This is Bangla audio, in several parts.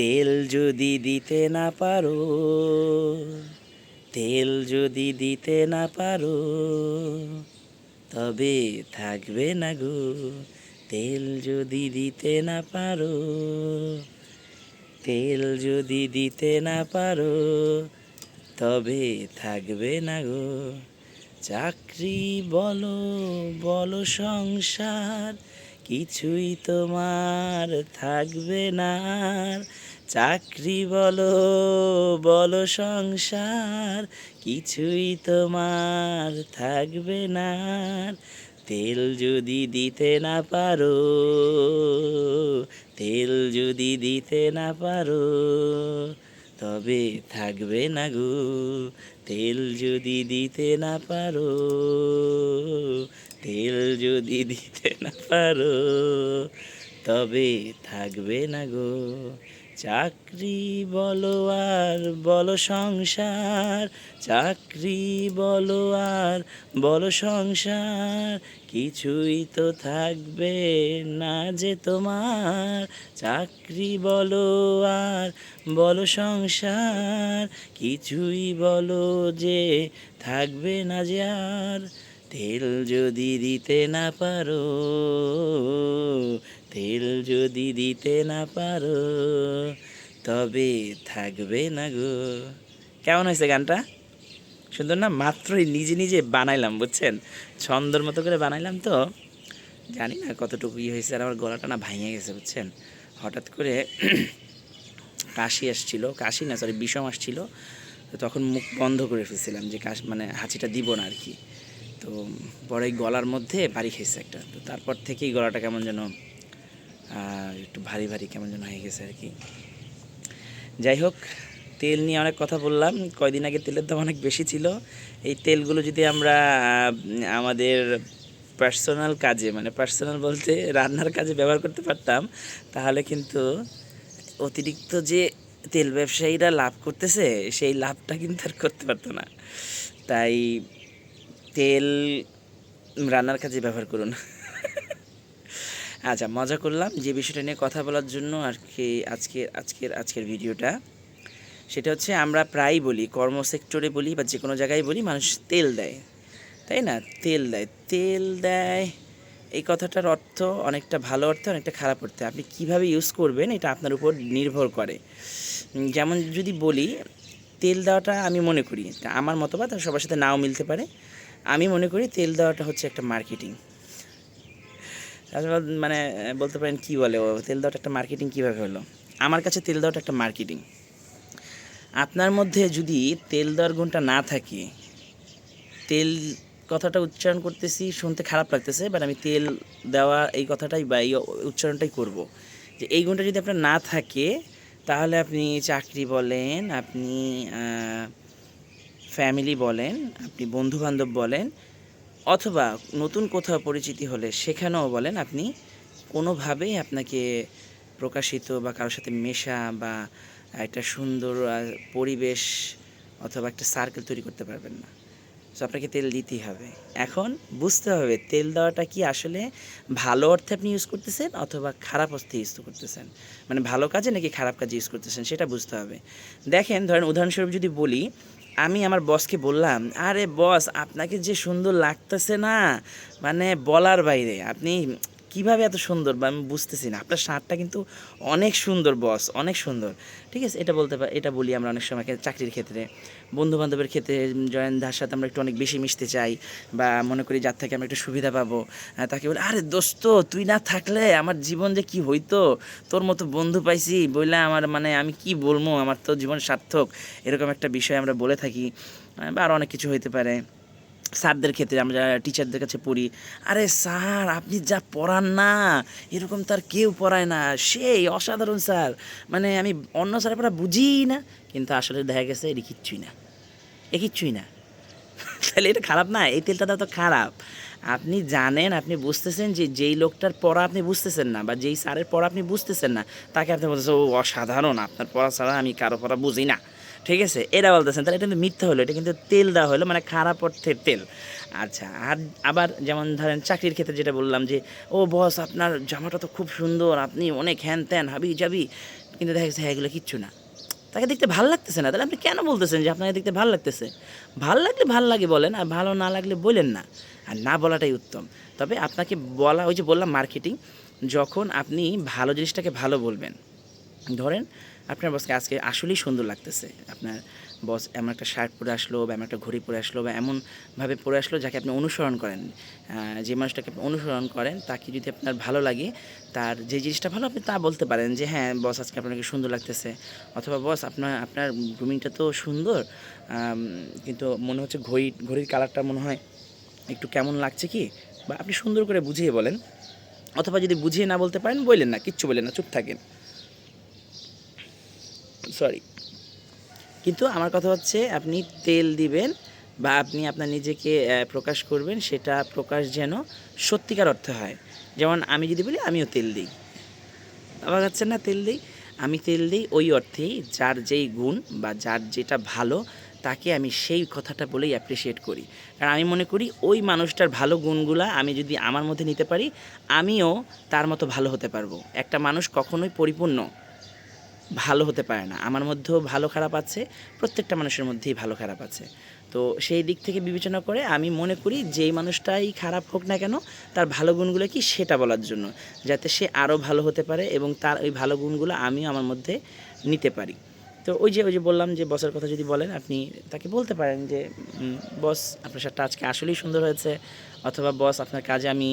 তেল যদি দিতে না পারো, তেল যদি দিতে না পারো, তবে থাকবে না গো তেল যদি দিতে না পারো, তেল যদি দিতে না পারো, তবে থাকবে না গো চাকরি বলো বলো সংসার, কিছুই তোমার থাকবে না। চাকরি বলো বলো সংসার, কিছুই তোমার থাকবে না। তেল যদি দিতে না পারো, তেল যদি দিতে না পারো, তবে থাকবে না গো তেল যদি দিতে না পারো, তেল যদি দিতে না পারো, তবে থাকবে না গো চাকরি বলো আর বলো সংসার, চাকরি বলো আর বলো সংসার, কিছুই তো থাকবে না যে তোমার। চাকরি বলো আর বলো সংসার, কিছুই বলো যে থাকবে না যে আর। তেল যদি দিতে না পারো, তেল যদি দিতে না পারো, তবে থাকবে না গো। কেমন হয়েছে গানটা? সুন্দর না? মাত্রই নিজে নিজে বানাইলাম, বুঝছেন? ছন্দর মতো করে বানাইলাম তো। জানি না কতটুকু ইয়ে হয়েছে আর আমার গলাটা না ভাঙে গেছে, বুঝছেন? হঠাৎ করে কাশি আসছিল। কাশি না সরি বিষম আসছিল। তখন মুখ বন্ধ করে ফেলছিলাম যে কাশ মানে হাঁচিটা দিব না আর কি। তো পরে গলার মধ্যে বাড়ি খেয়েছে একটা। তো তারপর থেকেই গলাটা কেমন যেন একটু ভারী ভারী কেমন যেন হয়ে গেছে আর কি। যাই হোক, তেল নিয়ে অনেক কথা বললাম। কয়দিন আগে তেলের দাম অনেক বেশি ছিল। এই তেলগুলো যদি আমরা আমাদের পার্সোনাল কাজে মানে পার্সোনাল বলতে রান্নার কাজে ব্যবহার করতে পারতাম, তাহলে কিন্তু অতিরিক্ত যে তেল ব্যবসায়ীরা লাভ করতেছে, সেই লাভটা কিন্তু আর করতে পারতো না। তাই তেল রান্নার কাজে ব্যবহার করুন। আচ্ছা মজা করলাম। যে বিষয়টা নিয়ে কথা বলার জন্য আর কি আজকের আজকের আজকের ভিডিওটা, সেটা হচ্ছে আমরা প্রায় বলি, কর্মসেক্টরে বলি বা যে কোনো জায়গায় বলি, মানুষ তেল দেয়। তাই না? তেল দেয়। তেল দেয়, এই কথাটার অর্থ অনেকটা ভালো অর্থ, অনেকটা খারাপ অর্থে। আপনি কীভাবে ইউজ করবেন, এটা আপনার উপর নির্ভর করে। যেমন যদি বলি, তেল দেওয়াটা আমি মনে করি। আমার মতবাদ সবার সাথে নাও মিলতে পারে। আমি মনে করি তেল দেওয়াটা হচ্ছে একটা মার্কেটিং মানে বলতে পারেন কি বলে তেল দেওয়াটা একটা মার্কেটিং কীভাবে হলো? আমার কাছে তেল দেওয়াটা একটা মার্কেটিং আপনার মধ্যে যদি তেল দেওয়ার গুণটা না থাকে, তেল কথাটা উচ্চারণ করতেছি, শুনতে খারাপ লাগতেছে বাট আমি তেল দেওয়া এই কথাটাই বা এই উচ্চারণটাই করব। যে এই গুণটা যদি আপনার না থাকে, তাহলে আপনি চাকরি বলেন, আপনি ফ্যামিলি বলেন, আপনি বন্ধু বান্ধব বলেন, অথবা নতুন কোথাও পরিচিতি হলে সেখানেও বলেন, আপনি কোনোভাবেই আপনাকে প্রকাশিত বা কারোর সাথে মেশা বা একটা সুন্দর পরিবেশ অথবা একটা সার্কেল তৈরি করতে পারবেন না। সো আপনাকে তেল দিতেই হবে। এখন বুঝতে হবে, তেল দেওয়াটা কি আসলে ভালো অর্থে আপনি ইউজ করতেছেন অথবা খারাপ অর্থে ইউজ করতেছেন? মানে ভালো কাজে নাকি খারাপ কাজে ইউজ করতেছেন, সেটা বুঝতে হবে। দেখেন, ধরেন উদাহরণস্বরূপ যদি বলি আমি আমার বসকে বললাম, আরে বস, আপনাকে যে সুন্দর লাগতেছে না মানে বলার বাইরে, আপনি কীভাবে এত সুন্দর বা আমি বুঝতেছি না। আপনার শার্টটা কিন্তু অনেক সুন্দর, বস, অনেক সুন্দর। ঠিক আছে? এটা বলতে পার এটা বলি আমরা অনেক সময় চাকরির ক্ষেত্রে। বন্ধু বান্ধবের ক্ষেত্রে জয়েন, যার সাথে আমরা একটু অনেক বেশি মিশতে চাই বা মনে করি যার থেকে আমরা একটু সুবিধা পাবো তাকে বলি, আরে দোস্ত, তুই না থাকলে আমার জীবন যে কি হইতো? তোর মতো বন্ধু পাইছি বললে আমার মানে আমি কি বলব? আমার তো জীবন সার্থক। এরকম একটা বিষয় আমরা বলে থাকি বা আরও অনেক কিছু হইতে পারে। স্যারদের ক্ষেত্রে, আমরা যারা টিচারদের কাছে পড়ি, আরে স্যার, আপনি যা পড়ান না, এরকম তার কেউ পড়ায় না। সেই অসাধারণ স্যার। মানে আমি অন্য স্যারের পড়া বুঝিই না, কিন্তু আসলে দেখা গেছে এটি কিচ্ছুই না। এ কিচ্ছুই না। তাহলে এটা খারাপ না, এই তেলটা তো খারাপ। আপনি জানেন, আপনি বুঝতেছেন যে যেই লোকটার পড়া আপনি বুঝতেছেন না, বা যেই স্যারের পড়া আপনি বুঝতেছেন না, তাকে আপনি বলতেছেন, ও, অসাধারণ, আপনার পড়া ছাড়া আমি কারও পড়া বুঝি না। ঠিক আছে? এটা বলতেছেন, তাহলে এটা কিন্তু মিথ্যা হলো, এটা কিন্তু তেল দেওয়া হলো মানে খারাপ অর্থের তেল। আচ্ছা আর আবার যেমন ধরেন চাকরির ক্ষেত্রে যেটা বললাম যে, ও বস, আপনার জামাটা তো খুব সুন্দর, আপনি অনেক হ্যান ত্যান হাবি যাবি কিন্তু দেখা গেছে হ্যাঁ এগুলো কিচ্ছু না। তাকে দেখতে ভালো লাগতেছে না। তাহলে আপনি কেন বলতেছেন যে আপনাকে দেখতে ভালো লাগতেছে? ভালো লাগলে ভালো লাগে বলেন, আর ভালো না লাগলে বলেন না। আর না বলাটাই উত্তম। তবে আপনাকে বলা, ওই যে বললাম মার্কেটিং, যখন আপনি ভালো জিনিসটাকে ভালো বলবেন, ধরেন আপনার বসকে আজকে আসলেই সুন্দর লাগতেছে। আপনার বস এমন একটা শার্ট পরে আসলো বা এমন একটা ঘড়ি পরে আসলো বা এমনভাবে পরে আসলো যাকে আপনি অনুসরণ করেন। যে মানুষটাকে আপনি অনুসরণ করেন, তাকে যদি আপনার ভালো লাগে, তার যে জিনিসটা ভালো আপনি তা বলতে পারেন যে হ্যাঁ বস, আজকে আপনাকে সুন্দর লাগতেছে। অথবা, বস, আপনার আপনার গ্রুমিংটা তো সুন্দর। কিন্তু মনে হচ্ছে ঘড়ি, ঘড়ির কালারটা মনে হয় একটু কেমন লাগছে কি? বা আপনি সুন্দর করে বুঝিয়ে বলেন। অথবা যদি বুঝিয়ে না বলতে পারেন, বললেন না, কিচ্ছু বললেন না, চুপ থাকেন। সরি। কিন্তু আমার কথা হচ্ছে, আপনি তেল দিবেন বা আপনি আপনার নিজেকে প্রকাশ করবেন, সেটা প্রকাশ যেন সত্যিকার অর্থে হয়। যেমন আমি যদি বলি, আমিও তেল দিই। আবার হচ্ছে না, তেল দিই। আমি তেল দিই ওই অর্থেই যার যেই গুণ বা যার যেটা ভালো, তাকে আমি সেই কথাটা বলেই অ্যাপ্রিসিয়েট করি। কারণ আমি মনে করি, ওই মানুষটার ভালো গুণগুলা আমি যদি আমার মধ্যে নিতে পারি, আমিও তার মতো ভালো হতে পারব। একটা মানুষ কখনোই পরিপূর্ণ ভালো হতে পারে না। আমার মধ্যেও ভালো খারাপ আছে, প্রত্যেকটা মানুষের মধ্যেই ভালো খারাপ আছে। তো সেই দিক থেকে বিবেচনা করে আমি মনে করি যেই মানুষটাই খারাপ হোক না কেন, তার ভালো গুণগুলো কি সেটা বলার জন্য, যাতে সে আরও ভালো হতে পারে এবং তার ওই ভালো গুণগুলো আমিও আমার মধ্যে নিতে পারি। তো ওই যে ওই যে বললাম যে বসের কথা যদি বলেন, আপনি তাকে বলতে পারেন যে বস, আপনার শার্টটা আজকে আসলেই সুন্দর হয়েছে অথবা বস আপনার কাজে আমি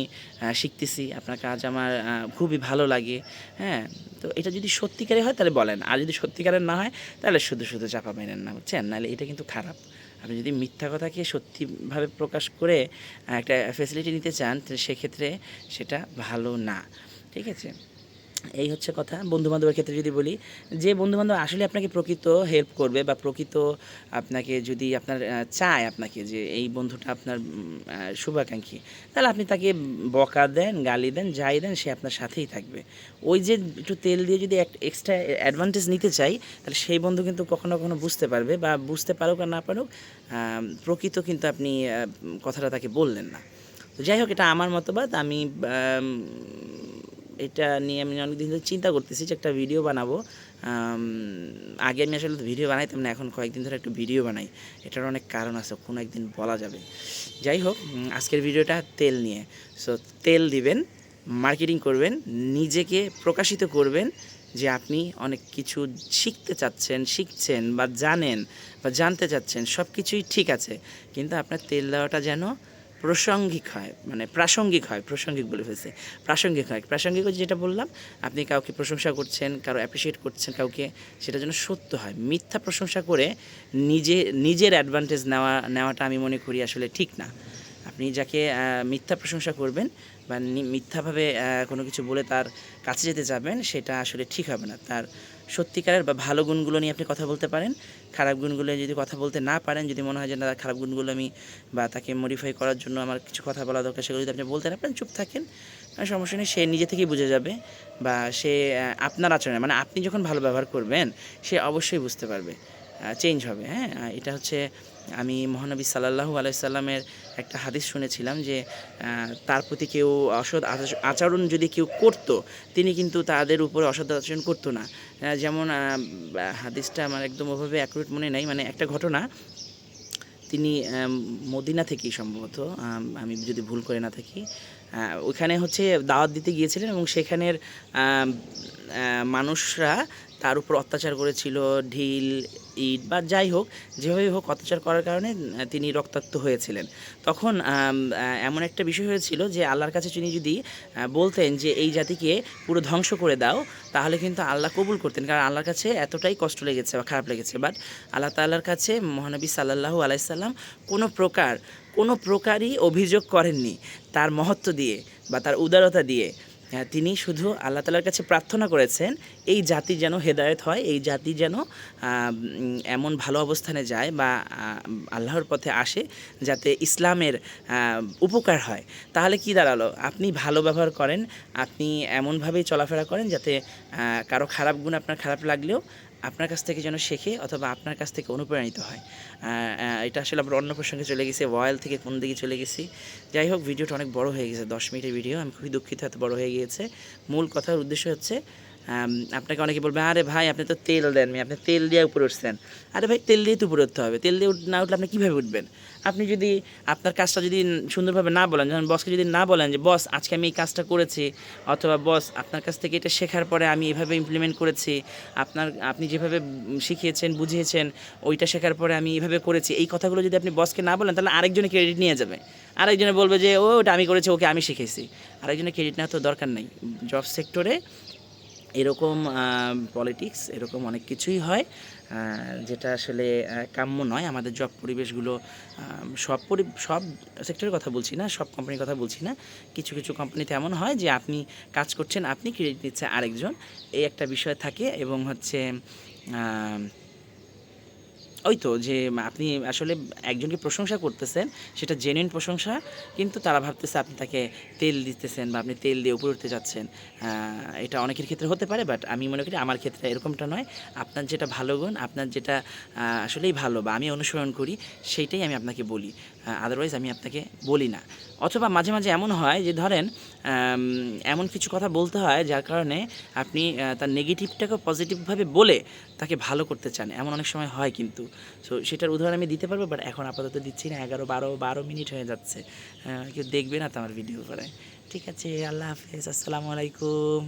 শিখতেছি, আপনার কাজ আমার খুবই ভালো লাগে হ্যাঁ? তো এটা যদি সত্যিকারে হয় তাহলে বলেন, আর যদি সত্যিকারের না হয় তাহলে শুধু শুধু চাপা মেনেন না, বুঝছেন? নাহলে এটা কিন্তু খারাপ। আপনি যদি মিথ্যা কথাকে সত্যিভাবে প্রকাশ করে একটা ফেসিলিটি নিতে চান, তাহলে সেক্ষেত্রে সেটা ভালো না, ঠিক আছে? এই হচ্ছে কথা বন্ধু বান্ধবের ক্ষেত্রে যদি বলি যে বন্ধু বান্ধব আসলে আপনাকে প্রকৃত হেল্প করবে বা প্রকৃত আপনাকে যদি আপনার চায় আপনাকে যে এই বন্ধুটা আপনার শুভাকাঙ্ক্ষী তাহলে আপনি তাকে বকা দেন গালি দেন যাই দেন সে আপনার সাথেই থাকবে। ওই যে একটু তেল দিয়ে যদি এক্সট্রা অ্যাডভান্টেজ নিতে চাই তাহলে সেই বন্ধু কিন্তু কখনো কখনো বুঝতে পারবে বা বুঝতে পারুক আর না পারুক প্রকৃত কিন্তু আপনি কথাটা তাকে বললেন না। তো যাই হোক এটা আমার মতবাদ আম, এটা নিয়ে আমি অনেকদিন ধরে চিন্তা করতেছি যে একটা ভিডিও বানাবো। আগে আমি আসলে ভিডিও বানাইতাম না, এখন কয়েকদিন ধরে একটু ভিডিও বানাই। এটার অনেক কারণ আছে, কোনো একদিন বলা যাবে। যাই হোক আজকের ভিডিওটা তেল নিয়ে। সো তেল দিবেন মার্কেটিং করবেন, নিজেকে প্রকাশিত করবেন যে আপনি অনেক কিছু শিখতে চাচ্ছেন, শিখছেন বা জানেন বা জানতে চাচ্ছেন সব কিছুই ঠিক আছে। কিন্তু আপনার তেল দেওয়াটা যেন প্রাসঙ্গিক হয় মানে প্রাসঙ্গিক হয়, প্রাসঙ্গিক বলে ফেলছে। প্রাসঙ্গিক হয়, প্রাসঙ্গিক যেটা বললাম, আপনি কাউকে প্রশংসা করছেন, কারও অ্যাপ্রিসিয়েট করছেন, কাউকে সেটা যেন সত্য হয়। মিথ্যা প্রশংসা করে নিজে, নিজের অ্যাডভান্টেজ নেওয়া, নেওয়াটা আমি মনে করি আসলে ঠিক না। আপনি যাকে মিথ্যা প্রশংসা করবেন বা মিথ্যাভাবে কোনো কিছু বলে তার কাছে যেতে যাবেন, সেটা আসলে ঠিক হবে না। তার সত্যিকারের বা ভালো গুণগুলো নিয়ে আপনি কথা বলতে পারেন। খারাপ গুণগুলো যদি কথা বলতে না পারেন, যদি মনে হয় যে না খারাপ গুণগুলো আমি বা তাকে মডিফাই করার জন্য আমার কিছু কথা বলা দরকার, সেগুলো যদি আপনি বলতে না পারেন, চুপ থাকেন। সমস্যা নেই, সে নিজে থেকেই বুঝে যাবে বা সে আপনার আচরণে মানে আপনি যখন ভালো ব্যবহার করবেন, সে অবশ্যই বুঝতে পারবে চেঞ্জ হবে হ্যাঁ? এটা হচ্ছে আমি মহানবী সাল্লাল্লাহু আলাইসাল্লামের একটা হাদিস শুনেছিলাম যে তার প্রতি কেউ অসৎ আচরণ যদি কেউ করতো, তিনি কিন্তু তাদের উপরে অসৎ আচরণ করতো না। যেমন হাদিসটা আমার একদম ওভাবে অ্যাকুরেট মনে নেই। মানে একটা ঘটনা, তিনি মদিনা থেকেই সম্ভবত, আমি যদি ভুল করে না থাকি ওইখানে হচ্ছে দাওয়াত দিতে গিয়েছিলেন এবং সেখানের মানুষরা তার উপর অত্যাচার করেছিল, ঢিল, ইট বা যাই হোক, যেভাবেই হোক অত্যাচার করার কারণে তিনি রক্তাক্ত হয়েছিলেন। তখন এমন একটা বিষয় হয়েছিল যে, আল্লাহর কাছে তিনি যদি বলতেন যে, এই জাতিকে পুরো ধ্বংস করে দাও, তাহলে কিন্তু আল্লাহ কবুল করতেন। কারণ আল্লাহর কাছে এতটাই কষ্ট লেগেছে বা খারাপ লেগেছে। বাট আল্লাহ তাল্লার কাছে মহানবী সাল্লাল্লাহু আলাইসাল্লাম কোনো প্রকার, কোনো প্রকারই অভিযোগ করেননি। তার মহত্ব দিয়ে বা তার উদারতা দিয়ে তিনি শুধু আল্লাহ তালার কাছে প্রার্থনা করেছেন, এই জাতি যেন হেদায়ত হয়, এই জাতি যেন এমন ভালো অবস্থানে যায় বা আল্লাহর পথে আসে যাতে ইসলামের উপকার হয়। তাহলে কি দাঁড়াল? আপনি ভালো ব্যবহার করেন, আপনি এমনভাবেই চলাফেরা করেন যাতে কারও খারাপ গুণ আপনার খারাপ লাগলেও আপনার কাছ থেকে যেন শেখে অথবা আপনার কাছ থেকে অনুপ্রাণিত হয়। এটা আসলে আমরা অন্য প্রসঙ্গে চলে গেছি ওয়াল থেকে কোন দিকে চলে গেছি। যাই হোক, ভিডিওটা অনেক বড় হয়ে গেছে, দশ মিনিটের ভিডিও। আমি খুবই দুঃখিত, এত বড় হয়ে গিয়েছে। মূল কথার উদ্দেশ্য হচ্ছে আপনাকে অনেকে বলবে, আরে ভাই, আপনি তো তেল দেননি আপনি তেল দিয়ে উপরে উঠছেন। আরে ভাই, তেল দিয়ে তো উপরে উঠতে হবে। তেল দিয়ে উঠ- না উঠলে আপনি কীভাবে উঠবেন? আপনি যদি, আপনার কাজটা যদি সুন্দরভাবে না বলেন যখন বসকে যদি না বলেন যে, বস, আজকে আমি এই কাজটা করেছি, অথবা বস, আপনার কাছ থেকে এটা শেখার পরে আমি এভাবে ইমপ্লিমেন্ট করেছি, আপনার, আপনি যেভাবে শিখিয়েছেন, বুঝিয়েছেন, ওইটা শেখার পরে আমি এভাবে করেছি। এই কথাগুলো যদি আপনি বসকে না বলেন, তাহলে আরেকজনে ক্রেডিট নিয়ে যাবে। আরেকজনে বলবে যে, ও, ওটা আমি করেছি, ওকে আমি শিখেছি। আরেকজনে ক্রেডিট নেওয়া তো দরকার নেই। জব সেক্টরে এরকম পলিটিক্স এরকম অনেক কিছুই হয় যেটা আসলে কাম্য নয়। আমাদের জব পরিবেশগুলো সব পরি, সব সেক্টরের কথা বলছি না, সব কোম্পানির কথা বলছি না। কিছু কিছু কোম্পানিতে এমন হয় যে, আপনি কাজ করছেন, আপনি ক্রেডিট নিচ্ছে আরেকজন। এই একটা বিষয় থাকে এবং হচ্ছে ওই তো যে আপনি আসলে একজনকে প্রশংসা করতেছেন, সেটা জেনুইন প্রশংসা, কিন্তু তারা ভাবতেছে আপনি তাকে তেল দিতেছেন বা আপনি তেল দিয়ে উপরে উঠতে যাচ্ছেন। এটা অনেকের ক্ষেত্রে হতে পারে বাট আমি মনে করি আমার ক্ষেত্রে এরকমটা নয়। আপনার যেটা ভালো গুণ, আপনার যেটা আসলেই ভালো বা আমি অনুসরণ করি, সেইটাই আমি আপনাকে বলি। আদারওয়াইজ আমি আপনাকে বলি না। অথবা মাঝে মাঝে এমন হয় যে ধরেন এমন কিছু কথা বলতে হয় যার কারণে আপনি তার নেগেটিভটাকে পজিটিভভাবে বলে তাকে ভালো করতে চান। এমন অনেক সময় হয় কিন্তু। সো সেটার উদাহরণ আমি দিতে পারব বাট এখন আপাতত দিচ্ছি না। এগারো, বারো বারো মিনিট হয়ে যাচ্ছে। কেউ দেখবে না তো আমার ভিডিও করে ঠিক আছে, আল্লাহ হাফেজ, আসসালামু আলাইকুম।